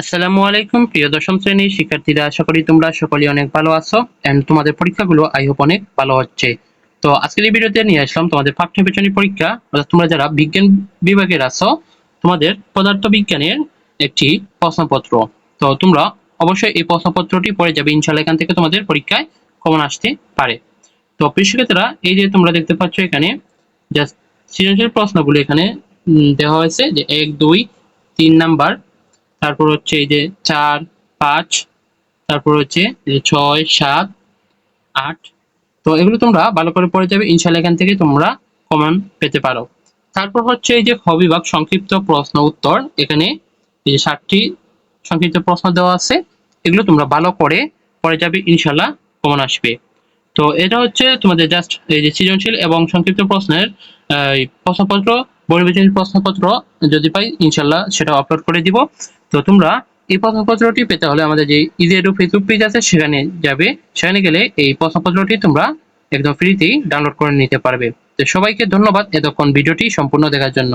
আসসালামু আলাইকুম, প্রিয় দশম শ্রেণির শিক্ষার্থীরা, আশা করি তোমরা সকলেই অনেক ভালো আছো এন্ড তোমাদের পরীক্ষাগুলো আই হোপ অনেক ভালো হচ্ছে। তো আজকের এই ভিডিওতে নিয়ে আসলাম তোমাদের পাঠ্য বিজ্ঞানী পরীক্ষা, অর্থাৎ তোমরা যারা বিজ্ঞান বিভাগের আছো, তোমাদের পদার্থ বিজ্ঞানের একটি প্রশ্নপত্র। তো তোমরা অবশ্যই এই প্রশ্নপত্রটি পড়ে যাবে ইনশাল্লাহ এখান থেকে তোমাদের পরীক্ষায় কমন আসতে পারে। তো প্রিয় এই যে তোমরা দেখতে পাচ্ছ এখানে জাস্ট সৃজনশীল প্রশ্নগুলো এখানে দেওয়া হয়েছে যে এক, দুই, তিন নাম্বার তারপর হচ্ছে এই যে চার, পাঁচ, তারপর হচ্ছে ছয়, সাত, আট। তো এগুলো তোমরা ভালো করে পড়ে যাবে। ইনশাল্লাহ এখান থেকে তোমরা কমন পেতে পারো। তারপর হচ্ছে এই যে খ বিভাগ সংক্ষিপ্ত প্রশ্ন উত্তর। এখানে এই যে ষাটটি সংক্ষিপ্ত প্রশ্ন দেওয়া আছে। এগুলো তোমরা ভালো করে পড়ে যাবে। ইনশাল্লাহ কমন আসবে। তো এটা হচ্ছে তোমাদের জাস্ট এই যে সৃজনশীল এবং সংক্ষিপ্ত প্রশ্নের প্রশ্নপত্র পরিবেশন প্রশ্নপত্র যদি পাই ইনশাল্লাহ সেটা আপলোড করে দিব। তো তোমরা এই প্রশ্নপত্রটি পেতে হলে আমাদের যে ইজেডু ফেসবুক পেজ আছে, সেখানে যাবে। সেখানে গেলে এই প্রশ্নপত্রটি তোমরা একদম ফ্রিতেই ডাউনলোড করে নিতে পারবে। তো সবাইকে ধন্যবাদ এতক্ষণ ভিডিওটি সম্পূর্ণ দেখার জন্য।